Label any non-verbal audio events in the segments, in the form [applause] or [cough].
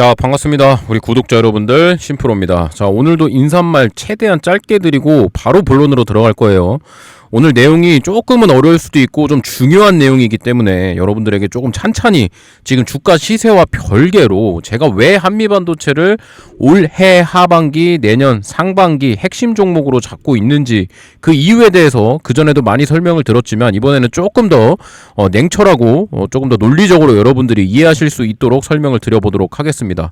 자 반갑습니다. 우리 구독자 여러분들 심프로입니다. 자 오늘도 인사말 최대한 짧게 드리고 바로 본론으로 들어갈 거예요 오늘 내용이 조금은 어려울 수도 있고 좀 중요한 내용이기 때문에 여러분들에게 조금 찬찬히 지금 주가 시세와 별개로 제가 왜 한미반도체를 올해 하반기 내년 상반기 핵심 종목으로 잡고 있는지 그 이유에 대해서 그전에도 많이 설명을 들었지만 이번에는 조금 더 어, 냉철하고 어, 조금 더 논리적으로 여러분들이 이해하실 수 있도록 설명을 드려보도록 하겠습니다.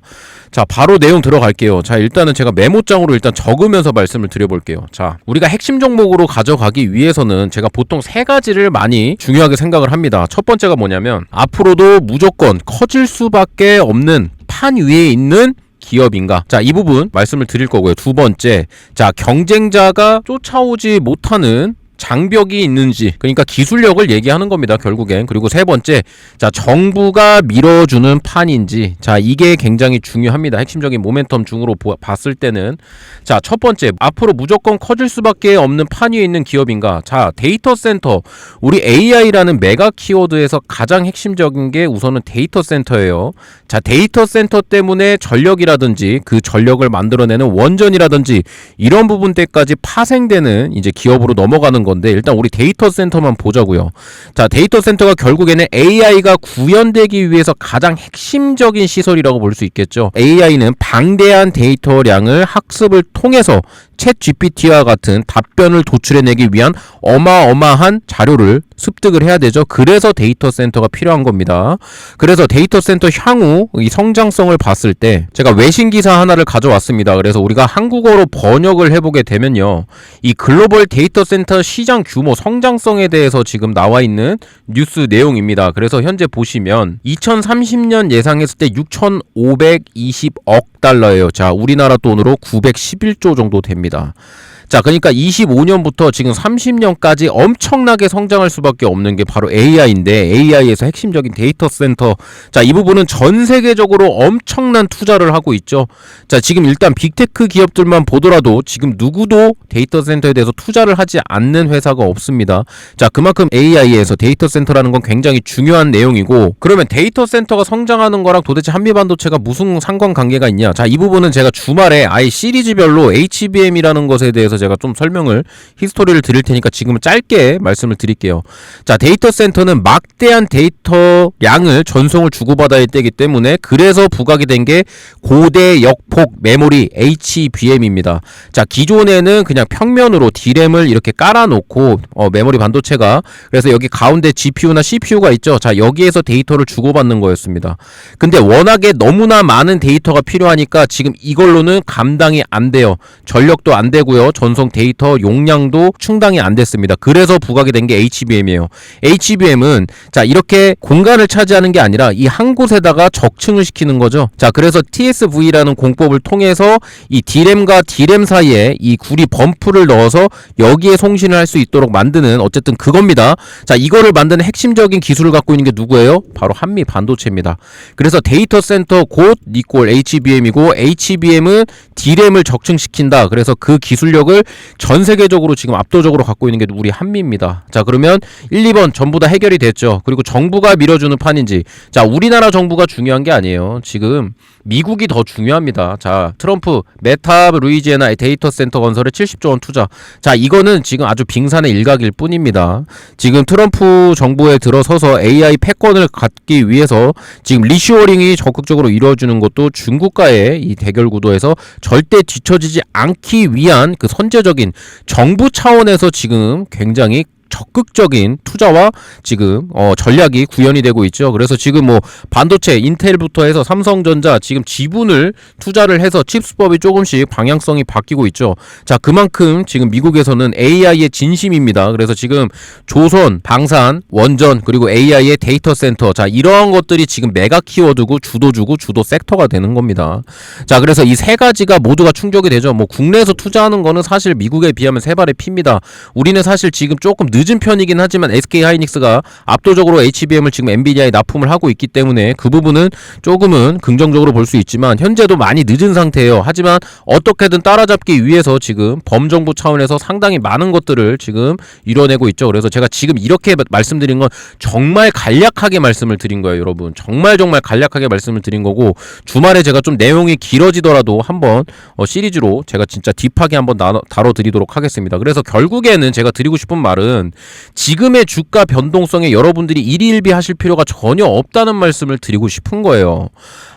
자, 바로 내용 들어갈게요. 자, 일단은 제가 메모장으로 일단 적으면서 말씀을 드려볼게요. 자, 우리가 핵심 종목으로 가져가기 위해 서는 제가 보통 세 가지를 많이 중요하게 생각을 합니다. 첫 번째가 뭐냐면 앞으로도 무조건 커질 수밖에 없는 판 위에 있는 기업인가? 자, 이 부분 말씀을 드릴 거고요. 두 번째, 자, 경쟁자가 쫓아오지 못하는 장벽이 있는지 그러니까 기술력을 얘기하는 겁니다 결국엔. 그리고 세 번째 자 정부가 밀어주는 판인지 자 이게 굉장히 중요합니다. 핵심적인 모멘텀 중으로 보, 봤을 때는. 자 첫 번째 앞으로 무조건 커질 수밖에 없는 판 위에 있는 기업인가? 자 데이터 센터. 우리 AI라는 메가 키워드에서 가장 핵심적인 게 우선은 데이터 센터예요. 자 데이터 센터 때문에 전력이라든지 그 전력을 만들어내는 원전이라든지 이런 부분 때까지 파생되는 이제 기업으로 넘어가는 건데 일단 우리 데이터 센터만 보자고요. 자, 데이터 센터가 결국에는 AI가 구현되기 위해서 가장 핵심적인 시설이라고 볼 수 있겠죠. AI는 방대한 데이터량을 학습을 통해서 챗 GPT와 같은 답변을 도출해내기 위한 어마어마한 자료를 습득을 해야 되죠. 그래서 데이터 센터가 필요한 겁니다. 그래서 데이터 센터 향후 이 성장성을 봤을 때 제가 외신 기사 하나를 가져왔습니다. 그래서 우리가 한국어로 번역을 해보게 되면요. 이 글로벌 데이터 센터 시장 규모 성장성에 대해서 지금 나와 있는 뉴스 내용입니다. 그래서 현재 보시면 2030년 예상했을 때 6,520억 달러예요. 자, 우리나라 돈으로 911조 정도 됩니다. 자, 그러니까 25년부터 지금 30년까지 엄청나게 성장할 수밖에 없는 게 바로 AI인데 AI에서 핵심적인 데이터 센터. 자, 이 부분은 전 세계적으로 엄청난 투자를 하고 있죠. 자, 지금 일단 빅테크 기업들만 보더라도 지금 누구도 데이터 센터에 대해서 투자를 하지 않는 회사가 없습니다. 자, 그만큼 AI에서 데이터 센터라는 건 굉장히 중요한 내용이고 그러면 데이터 센터가 성장하는 거랑 도대체 한미 반도체가 무슨 상관관계가 있냐? 자, 이 부분은 제가 주말에 아예 시리즈별로 HBM이라는 것에 대해서 제가 좀 설명을 히스토리를 드릴 테니까 지금은 짧게 말씀을 드릴게요. 자, 데이터 센터는 막대한 데이터 양을 전송을 주고받아야 되기 때문에 그래서 부각이 된 게 고대 역폭 메모리 HBM입니다. 자, 기존에는 그냥 평면으로 D램을 이렇게 깔아놓고 어, 메모리 반도체가 그래서 여기 가운데 GPU나 CPU가 있죠. 자, 여기에서 데이터를 주고받는 거였습니다. 근데 워낙에 너무나 많은 데이터가 필요하니까 지금 이걸로는 감당이 안 돼요. 전력도 안 되고요. 전송 데이터 용량도 충당이 안 됐습니다. 그래서 부각이 된 게 HBM이에요. HBM은 자 이렇게 공간을 차지하는 게 아니라 이 한 곳에다가 적층을 시키는 거죠. 자 그래서 TSV라는 공법을 통해서 이 D램과 D램 사이에 이 구리 범프를 넣어서 여기에 송신을 할 수 있도록 만드는 어쨌든 그겁니다. 자 이거를 만드는 핵심적인 기술을 갖고 있는 게 누구예요? 바로 한미 반도체입니다. 그래서 데이터 센터 곧 니꼴 HBM이고 HBM은 D램을 적층시킨다. 그래서 그 기술력을 전 세계적으로 지금 압도적으로 갖고 있는 게 우리 한미입니다. 자, 그러면 1, 2번 전부 다 해결이 됐죠. 그리고 정부가 밀어주는 판인지. 자, 우리나라 정부가 중요한 게 아니에요. 지금 미국이 더 중요합니다. 자, 트럼프 메타 루이지애나 데이터 센터 건설에 70조 원 투자. 자, 이거는 지금 아주 빙산의 일각일 뿐입니다. 지금 트럼프 정부에 들어서서 AI 패권을 갖기 위해서 지금 리슈어링이 적극적으로 이루어지는 것도 중국과의 이 대결 구도에서 절대 뒤처지지 않기 위한 그 선제적인 정부 차원에서 지금 굉장히 적극적인 투자와 지금 어 전략이 구현이 되고 있죠. 그래서 지금 뭐 반도체 인텔부터 해서 삼성전자 지금 지분을 투자를 해서 칩스법이 조금씩 방향성이 바뀌고 있죠. 자, 그만큼 지금 미국에서는 AI의 진심입니다. 그래서 지금 조선, 방산, 원전 그리고 AI의 데이터 센터 자, 이러한 것들이 지금 메가 키워드고 주도주고 주도 섹터가 되는 겁니다. 자, 그래서 이 세 가지가 모두가 충족이 되죠. 뭐 국내에서 투자하는 거는 사실 미국에 비하면 세 발의 피입니다. 우리는 사실 지금 조금 늦 늦은 편이긴 하지만 SK 하이닉스가 압도적으로 HBM을 지금 엔비디아에 납품을 하고 있기 때문에 그 부분은 조금은 긍정적으로 볼 수 있지만 현재도 많이 늦은 상태예요. 하지만 어떻게든 따라잡기 위해서 지금 범정부 차원에서 상당히 많은 것들을 지금 이뤄내고 있죠. 그래서 제가 지금 이렇게 말씀드린 건 정말 간략하게 말씀을 드린 거예요, 여러분. 정말 정말 간략하게 말씀을 드린 거고 주말에 제가 좀 내용이 길어지더라도 한번 어, 시리즈로 제가 진짜 딥하게 한번 나눠, 다뤄드리도록 하겠습니다. 그래서 결국에는 제가 드리고 싶은 말은 지금의 주가 변동성에 여러분들이 일희일비 하실 필요가 전혀 없다는 말씀을 드리고 싶은 거예요.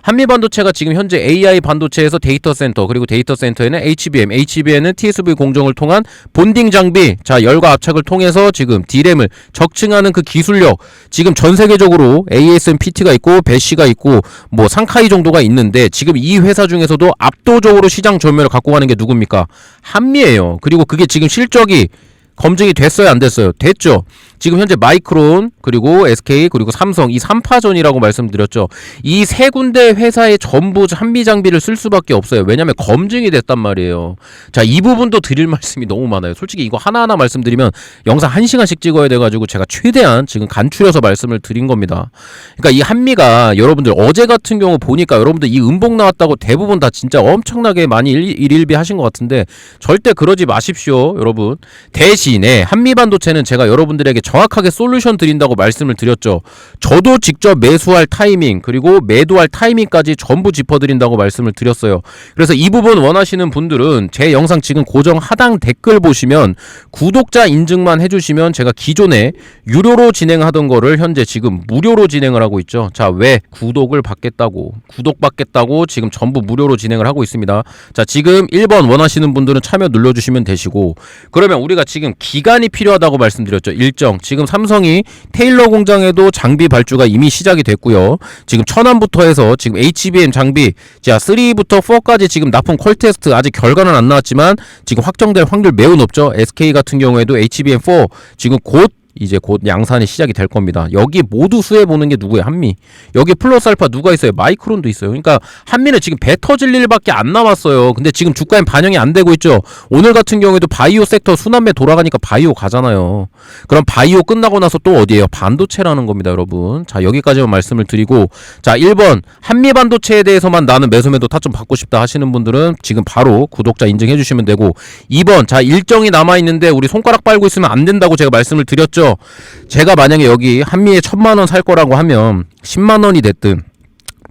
한미 반도체가 지금 현재 AI 반도체에서 데이터 센터 그리고 데이터 센터에는 HBM, HBM은 TSV 공정을 통한 본딩 장비, 자 열과 압착을 통해서 지금 D램을 적층하는 그 기술력 지금 전 세계적으로 ASMPT가 있고 배시가 있고 뭐 상카이 정도가 있는데 지금 이 회사 중에서도 압도적으로 시장 점유율을 갖고 가는 게 누굽니까? 한미예요. 그리고 그게 지금 실적이 검증이 됐어요, 안 됐어요? 됐죠. 지금 현재 마이크론 그리고 SK 그리고 삼성 이 3파전이라고 말씀드렸죠. 이 세 군데 회사의 전부 한미 장비를 쓸 수밖에 없어요. 왜냐하면 검증이 됐단 말이에요. 자, 이 부분도 드릴 [laughs] 말씀이 너무 많아요. 솔직히 이거 하나하나 말씀드리면 영상 1시간씩 찍어야 돼 가지고 제가 최대한 지금 간추려서 말씀을 드린 겁니다. 그러니까 이 한미가 여러분들 어제 같은 경우 보니까 여러분들 이 음봉 나왔다고 대부분 다 진짜 엄청나게 많이 일, 일일비 하신 것 같은데 절대 그러지 마십시오, 여러분. 대신에 한미 반도체는 제가 여러분들에게 정확하게 솔루션 드린다고 말씀을 드렸죠. 저도 직접 매수할 타이밍 그리고 매도할 타이밍까지 전부 짚어드린다고 말씀을 드렸어요. 그래서 이 부분 원하시는 분들은 제 영상 지금 고정 하단 댓글 보시면 구독자 인증만 해주시면 제가 기존에 유료로 진행하던 거를 현재 지금 무료로 진행을 하고 있죠. 자, 왜 구독을 받겠다고 구독 받겠다고 지금 전부 무료로 진행을 하고 있습니다. 자, 지금 1번 원하시는 분들은 참여 눌러주시면 되시고 그러면 우리가 지금 기간이 필요하다고 말씀드렸죠. 일정 지금 삼성이 테일러 공장에도 장비 발주가 이미 시작이 됐고요. 지금 천안부터 해서 지금 HBM 장비 자 3부터 4까지 지금 납품 콜 테스트 아직 결과는 안 나왔지만 지금 확정될 확률 매우 높죠. SK 같은 경우에도 HBM4 지금 곧 이제 곧 양산이 시작이 될 겁니다. 여기 모두 수혜 보는 게 누구예요? 한미. 여기 플러스 알파 누가 있어요? 마이크론도 있어요. 그러니까 한미는 지금 배 터질 일밖에 안 남았어요. 근데 지금 주가엔 반영이 안 되고 있죠. 오늘 같은 경우에도 바이오 섹터 순환매 돌아가니까 바이오 가잖아요. 그럼 바이오 끝나고 나서 또 어디예요? 반도체라는 겁니다, 여러분. 자, 여기까지만 말씀을 드리고 자, 1번 한미 반도체에 대해서만 나는 매수매도 타점 받고 싶다 하시는 분들은 지금 바로 구독자 인증해 주시면 되고 2번 자, 일정이 남아 있는데 우리 손가락 빨고 있으면 안 된다고 제가 말씀을 드렸 죠. 제가 만약에 여기 한미에 천만 원 살 거라고 하면 10만 원이 됐든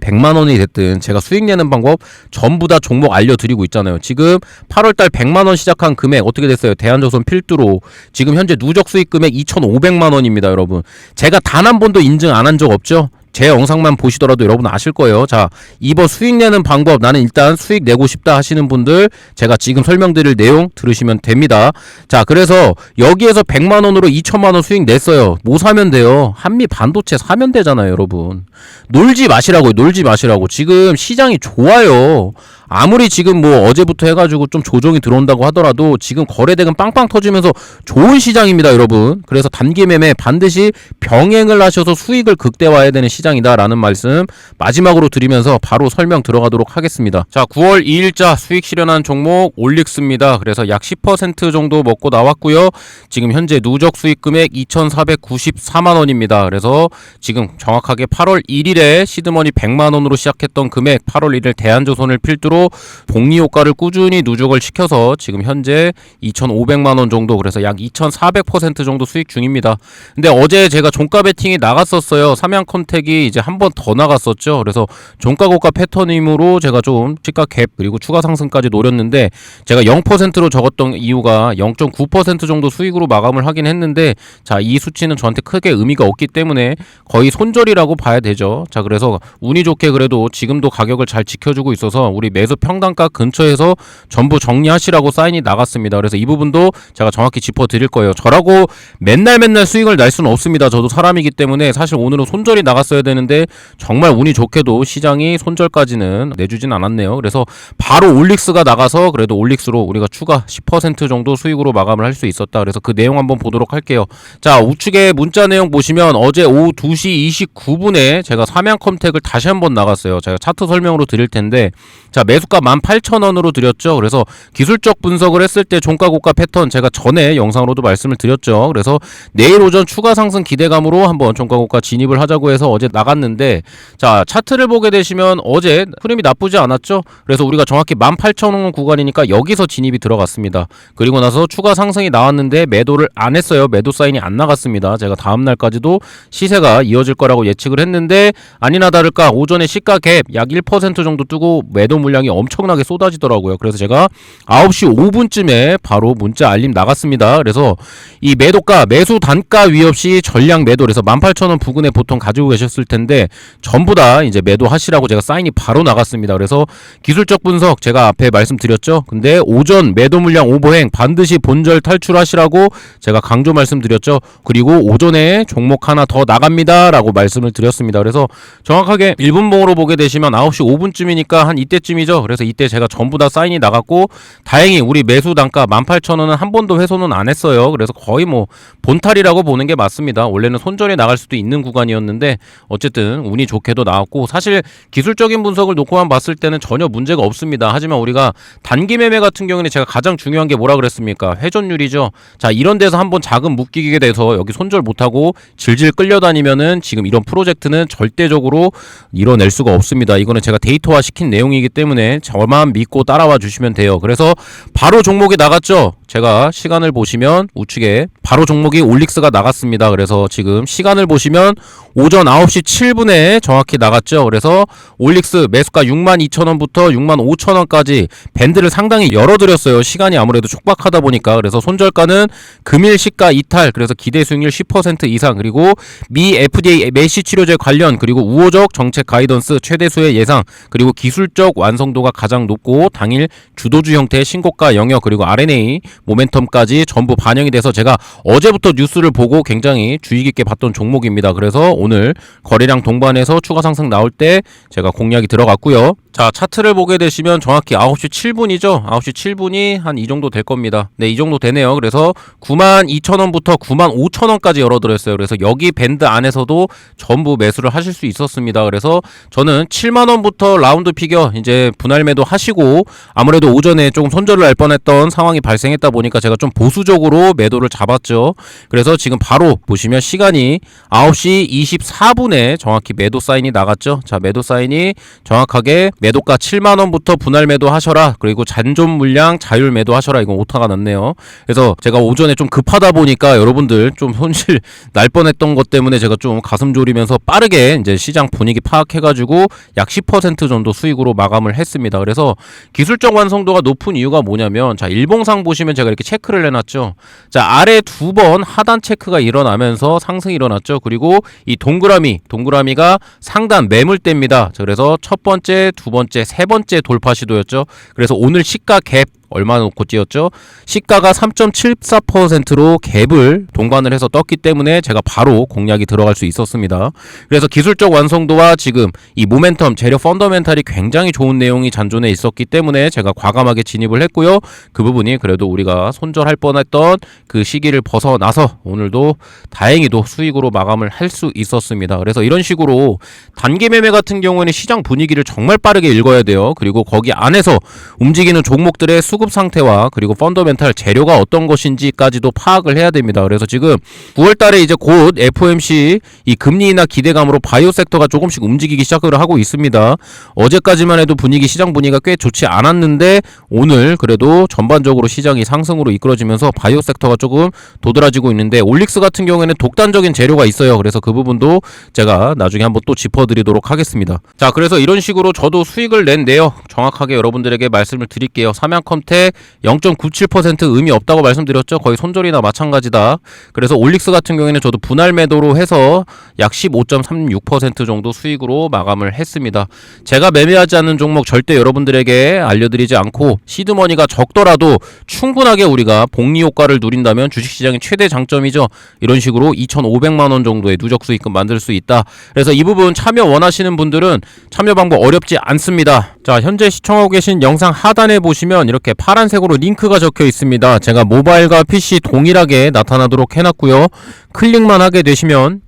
100만 원이 됐든 제가 수익 내는 방법 전부 다 종목 알려드리고 있잖아요. 지금 8월 달 100만 원 시작한 금액 어떻게 됐어요? 대한조선 필두로 지금 현재 누적 수익 금액 2,500만 원입니다, 여러분. 제가 단 한 번도 인증 안 한 적 없죠? 제 영상만 보시더라도 여러분 아실 거예요. 자, 이번 수익 내는 방법 나는 일단 수익 내고 싶다 하시는 분들 제가 지금 설명드릴 내용 들으시면 됩니다. 자, 그래서 여기에서 100만 원으로 2천만 원 수익 냈어요. 뭐 사면 돼요? 한미 반도체 사면 되잖아요, 여러분. 놀지 마시라고요. 놀지 마시라고. 지금 시장이 좋아요. 아무리 지금 뭐 어제부터 해가지고 좀 조정이 들어온다고 하더라도 지금 거래대금 빵빵 터지면서 좋은 시장입니다, 여러분. 그래서 단기 매매 반드시 병행을 하셔서 수익을 극대화해야 되는 시장이다라는 말씀 마지막으로 드리면서 바로 설명 들어가도록 하겠습니다. 자, 9월 2일자 수익 실현한 종목 올릭스입니다. 그래서 약 10% 정도 먹고 나왔고요. 지금 현재 누적 수익 금액 2,494만 원입니다. 그래서 지금 정확하게 8월 1일에 시드머니 100만 원으로 시작했던 금액 8월 1일 대한조선을 필두로 복리 효과를 꾸준히 누적을 시켜서 지금 현재 2,500만 원 정도 그래서 약 2,400% 정도 수익 중입니다. 근데 어제 제가 종가 베팅이 나갔었어요. 삼양 컨택이 이제 한 번 더 나갔었죠. 그래서 종가 고가 패턴이므로 제가 좀 시가 갭 그리고 추가 상승까지 노렸는데 제가 0%로 적었던 이유가 0.9% 정도 수익으로 마감을 하긴 했는데 자, 이 수치는 저한테 크게 의미가 없기 때문에 거의 손절이라고 봐야 되죠. 자, 그래서 운이 좋게 그래도 지금도 가격을 잘 지켜주고 있어서 우리 매수 평단가 근처에서 전부 정리하시라고 사인이 나갔습니다. 그래서 이 부분도 제가 정확히 짚어 드릴 거예요. 저라고 맨날 맨날 수익을 낼 수는 없습니다. 저도 사람이기 때문에 사실 오늘은 손절이 나갔어야 되는데 정말 운이 좋게도 시장이 손절까지는 내주진 않았네요. 그래서 바로 올릭스가 나가서 그래도 올릭스로 우리가 추가 10% 정도 수익으로 마감을 할 수 있었다. 그래서 그 내용 한번 보도록 할게요. 자, 우측에 문자 내용 보시면 어제 오후 2시 29분에 제가 삼양 컴택을 다시 한번 나갔어요. 제가 차트 설명으로 드릴 텐데 자, 매수가 18,000원으로 드렸죠. 그래서 기술적 분석을 했을 때 종가 고가 패턴 제가 전에 영상으로도 말씀을 드렸죠. 그래서 내일 오전 추가 상승 기대감으로 한번 종가 고가 진입을 하자고 해서 어제 나갔는데 자, 차트를 보게 되시면 어제 흐름이 나쁘지 않았죠. 그래서 우리가 정확히 18,000원 구간이니까 여기서 진입이 들어갔습니다. 그리고 나서 추가 상승이 나왔는데 매도를 안 했어요. 매도 사인이 안 나갔습니다. 제가 다음 날까지도 시세가 이어질 거라고 예측을 했는데 아니나 다를까 오전에 시가 갭 약 1% 정도 뜨고 매도 물량이 엄청나게 쏟아지더라고요. 그래서 제가 9시 5분쯤에 바로 문자 알림 나갔습니다. 그래서 이 매도가 매수 단가 위 없이 전량 매도 그래서 18,000원 부근에 보통 가지고 계셨을 텐데 전부 다 이제 매도하시라고 제가 사인이 바로 나갔습니다. 그래서 기술적 분석 제가 앞에 말씀드렸죠. 근데 오전 매도 물량 오버행 반드시 본절 탈출하시라고 제가 강조 말씀드렸죠. 그리고 오전에 종목 하나 더 나갑니다라고 말씀을 드렸습니다. 그래서 정확하게 1분봉으로 보게 되시면 9시 5분쯤이니까 한 이때쯤이죠. 그래서 이때 제가 전부 다 사인이 나갔고 다행히 우리 매수 단가 18,000원은 한 번도 훼손은 안 했어요. 그래서 거의 뭐 본탈이라고 보는 게 맞습니다. 원래는 손절이 나갈 수도 있는 구간이었는데 어쨌든 운이 좋게도 나왔고 사실 기술적인 분석을 놓고만 봤을 때는 전혀 문제가 없습니다. 하지만 우리가 단기 매매 같은 경우는 제가 가장 중요한 게 뭐라 그랬습니까? 회전율이죠. 자, 이런 데서 한번 자금 묶이게 돼서 여기 손절 못 하고 질질 끌려다니면은 지금 이런 프로젝트는 절대적으로 이뤄낼 수가 없습니다. 이거는 제가 데이터화 시킨 내용이기 때문에 저만 믿고 따라와 주시면 돼요. 그래서 바로 종목이 나갔죠. 제가 시간을 보시면 우측에 바로 종목이 올릭스가 나갔습니다. 그래서 지금 시간을 보시면 오전 9시 7분에 정확히 나갔죠. 그래서 올릭스 매수가 62,000원부터 65,000원까지 밴드를 상당히 열어드렸어요. 시간이 아무래도 촉박하다 보니까 그래서 손절가는 금일 시가 이탈 그래서 기대 수익률 10% 이상 그리고 미 FDA 메시 치료제 관련 그리고 우호적 정책 가이던스 최대수의 예상 그리고 기술적 완성도가 가장 높고 당일 주도주 형태의 신고가 영역 그리고 RNA 모멘텀까지 전부 반영이 돼서 제가 어제부터 뉴스를 보고 굉장히 주의 깊게 봤던 종목입니다. 그래서 오늘 거래량 동반해서 추가 상승 나올 때 제가 공략이 들어갔고요. 자, 차트를 보게 되시면 정확히 9시 7분이죠. 9시 7분이 한 이 정도 될 겁니다. 네, 이 정도 되네요. 그래서 92,000원부터 95,000원까지 열어드렸어요. 그래서 여기 밴드 안에서도 전부 매수를 하실 수 있었습니다. 그래서 저는 7만원부터 라운드 피겨 이제 분할 매도 하시고 아무래도 오전에 조금 손절을 할 뻔했던 상황이 발생했다 보니까 제가 좀 보수적으로 매도를 잡았죠. 그래서 지금 바로 보시면 시간이 9시 24분에 정확히 매도 사인이 나갔죠. 자, 매도 사인이 정확하게 매도가 7만 원부터 분할 매도 하셔라. 그리고 잔존 물량 자율 매도 하셔라. 이건 오타가 났네요. 그래서 제가 오전에 좀 급하다 보니까 여러분들 좀 손실 [laughs] 날 뻔했던 것 때문에 제가 좀 가슴 졸이면서 빠르게 이제 시장 분위기 파악해가지고 약 10% 정도 수익으로 마감을 했습니다. 그래서 기술적 완성도가 높은 이유가 뭐냐면 자 일봉상 보시면 제가 이렇게 체크를 해놨죠. 자 아래 두 번 하단 체크가 일어나면서 상승이 일어났죠. 그리고 이 동그라미 동그라미가 상단 매물대입니다. 자, 그래서 첫 번째, 두 번째, 세 번째 돌파 시도였죠. 그래서 오늘 시가 갭 얼마 놓고 띄었죠? 시가가 3.74%로 갭을 동반을 해서 떴기 때문에 제가 바로 공략이 들어갈 수 있었습니다. 그래서 기술적 완성도와 지금 이 모멘텀 재료 펀더멘탈이 굉장히 좋은 내용이 잔존해 있었기 때문에 제가 과감하게 진입을 했고요. 그 부분이 그래도 우리가 손절할 뻔했던 그 시기를 벗어나서 오늘도 다행히도 수익으로 마감을 할 수 있었습니다. 그래서 이런 식으로 단기 매매 같은 경우에는 시장 분위기를 정말 빠르게 읽어야 돼요. 그리고 거기 안에서 움직이는 종목들의 수급 상태와 그리고 펀더멘탈 재료가 어떤 것인지까지도 파악을 해야 됩니다. 그래서 지금 9월 달에 이제 곧 FOMC 이 금리 인하 기대감으로 바이오 섹터가 조금씩 움직이기 시작을 하고 있습니다. 어제까지만 해도 분위기 시장 분위기가 꽤 좋지 않았는데 오늘 그래도 전반적으로 시장이 상승으로 이끌어지면서 바이오 섹터가 조금 도드라지고 있는데 올릭스 같은 경우에는 독단적인 재료가 있어요. 그래서 그 부분도 제가 나중에 한번 또 짚어드리도록 하겠습니다. 자, 그래서 이런 식으로 저도 수익을 낸데요. 정확하게 여러분들에게 말씀을 드릴게요. 삼양 컴 텍0.97% 의미 없다고 말씀드렸죠. 거의 손절이나 마찬가지다. 그래서 올릭스 같은 경우에는 저도 분할 매도로 해서 약 15.36% 정도 수익으로 마감을 했습니다. 제가 매매하지 않는 종목 절대 여러분들에게 알려드리지 않고 시드머니가 적더라도 충분하게 우리가 복리 효과를 누린다면 주식시장의 최대 장점이죠. 이런 식으로 2,500만 원 정도의 누적 수익금 만들 수 있다. 그래서 이 부분 참여 원하시는 분들은 참여 방법 어렵지 않습니다. 자, 현재 시청하고 계신 영상 하단에 보시면 이렇게 파란색으로 링크가 적혀 있습니다. 제가 모바일과 PC 동일하게 나타나도록 해놨고요. 클릭만 하게 되시면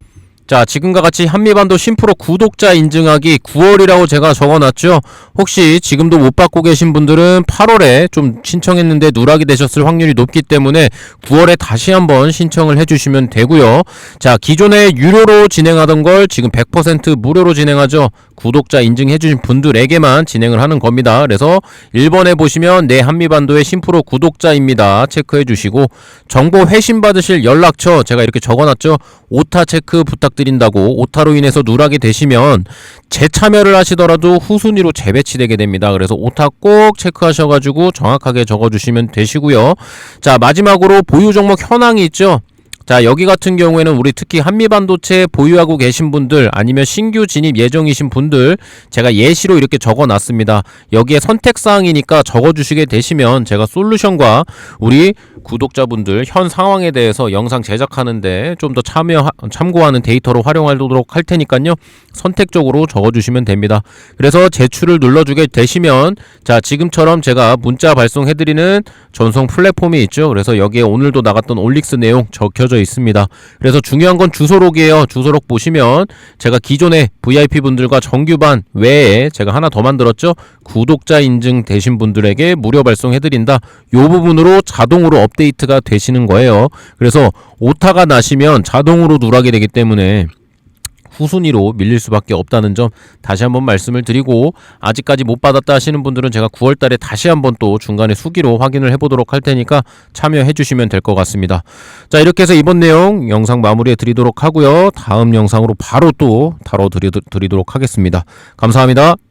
자, 지금과 같이 한미반도 심프로 구독자 인증하기 9월이라고 제가 적어놨죠. 혹시 지금도 못 받고 계신 분들은 8월에 좀 신청했는데 누락이 되셨을 확률이 높기 때문에 9월에 다시 한번 신청을 해주시면 되고요. 자, 기존에 유료로 진행하던 걸 지금 100% 무료로 진행하죠. 구독자 인증해주신 분들에게만 진행을 하는 겁니다. 그래서 1번에 보시면 내 한미반도의 심프로 구독자입니다. 체크해주시고 정보 회신 받으실 연락처 제가 이렇게 적어놨죠. 오타 체크 부탁드린다고 오타로 인해서 누락이 되시면 재참여를 하시더라도 후순위로 재배치되게 됩니다. 그래서 오타 꼭 체크하셔가지고 정확하게 적어주시면 되시고요. 자 마지막으로 보유 종목 현황이 있죠. 자, 여기 같은 경우에는 우리 특히 한미반도체 보유하고 계신 분들 아니면 신규 진입 예정이신 분들 제가 예시로 이렇게 적어 놨습니다. 여기에 선택 사항이니까 적어 주시게 되시면 제가 솔루션과 우리 구독자분들 현 상황에 대해서 영상 제작하는데 좀 더 참여 참고하는 데이터로 활용하도록 할 테니까요. 선택적으로 적어 주시면 됩니다. 그래서 제출을 눌러 주게 되시면 자, 지금처럼 제가 문자 발송해 드리는 전송 플랫폼이 있죠. 그래서 여기에 오늘도 나갔던 올릭스 내용 적혀 져 있습니다. 그래서 중요한 건 주소록이에요. 주소록 보시면 제가 기존에 VIP 분들과 정규반 외에 제가 하나 더 만들었죠. 구독자 인증 되신 분들에게 무료 발송해 드린다. 요 부분으로 자동으로 업데이트가 되시는 거예요. 그래서 오타가 나시면 자동으로 누락이 되기 때문에 후순위로 밀릴 수밖에 없다는 점 다시 한번 말씀을 드리고 아직까지 못 받았다 하시는 분들은 제가 9월 달에 다시 한번 또 중간에 수기로 확인을 해보도록 할 테니까 참여해 주시면 될 것 같습니다. 자 이렇게 해서 이번 내용 영상 마무리해 드리도록 하고요. 다음 영상으로 바로 또 다뤄 드리도록 하겠습니다. 감사합니다.